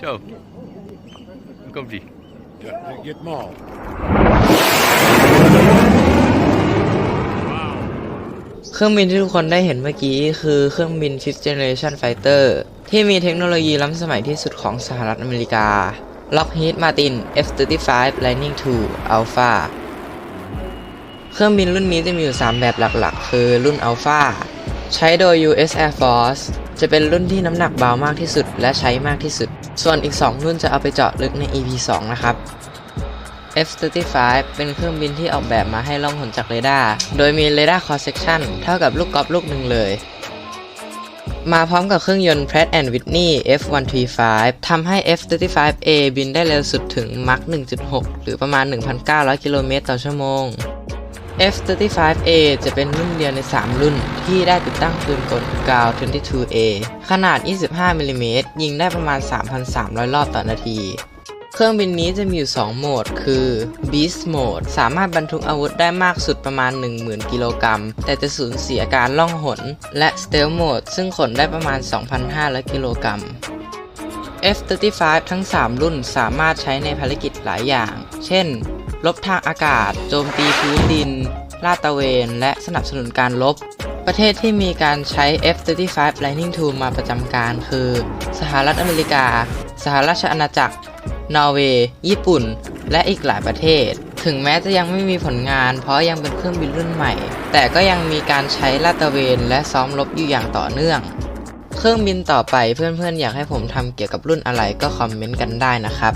Zo. Dan komt hij. Ja, get them all. เครื่องบินที่ทุกคนได้เห็นเมื่อกี้คือเครื่องบิน Fifth Generation Fighter ที่มีเทคโนโลยีล้ำสมัยที่สุดของสหรัฐอเมริกา Lockheed Martin F-35 Lightning II Alpha เครื่องบินรุ่นนี้จะมีอยู่ 3 แบบหลักๆ คือรุ่น Alpha ใช้โดย US Air Force จะเป็นรุ่นที่น้ำหนักเบามากที่สุด และใช้มากที่สุด ส่วนอีก 2 รุ่นจะเอาไปเจาะลึกใน EP 2 นะครับ F-35 เป็นเครื่องบินที่ออกแบบมาให้ล่องหนจากเรดาร์ โดยมีเรดาร์ cross section เท่ากับลูกกอล์ฟลูกหนึ่งเลย มาพร้อมกับเครื่องยนต์ Pratt Whitney F135 ทำให้ F-35A บินได้เร็วสุดถึง Mach 1.6 หรือประมาณ 1,900 กิโลเมตรต่อชั่วโมง F-35A จะเป็นรุ่นเดียวใน 3 รุ่นที่ได้ติดตั้งปืนกล GAU-22A ขนาด 25มิลลิเมตรยิงได้ประมาณ 3,300 รอบต่อนาที เครื่องบินนี้จะมีอยู่ 2 โหมด คือ Beast Mode สามารถบรรทุกอาวุธได้มากสุดประมาณ 10,000 กิโลกรัม แต่จะสูญเสียการล่องหน และ Stealth Mode ซึ่งขนได้ประมาณ 2,500 กิโลกรัม F-35 ทั้ง 3 รุ่นสามารถใช้ในภารกิจหลายอย่าง เช่น ลบทางอากาศ โจมตีพื้นดิน ลาดตระเวน และสนับสนุนการลบประเทศที่มีการใช้ F-35 Lightning II มาประจำการคือ สหรัฐอเมริกา สหราชอาณาจักร นอร์เวย์ ญี่ปุ่น และอีกหลายประเทศ ถึงแม้จะยังไม่มีผลงาน เพราะยังเป็นเครื่องบินรุ่นใหม่ แต่ก็ยังมีการใช้ลาดตระเวน และซ้อมรบอยู่อย่างต่อเนื่อง เครื่องบินต่อไปเพื่อนๆ อยากให้ผมทำเกี่ยวกับรุ่นอะไรก็คอมเมนต์กันได้นะครับ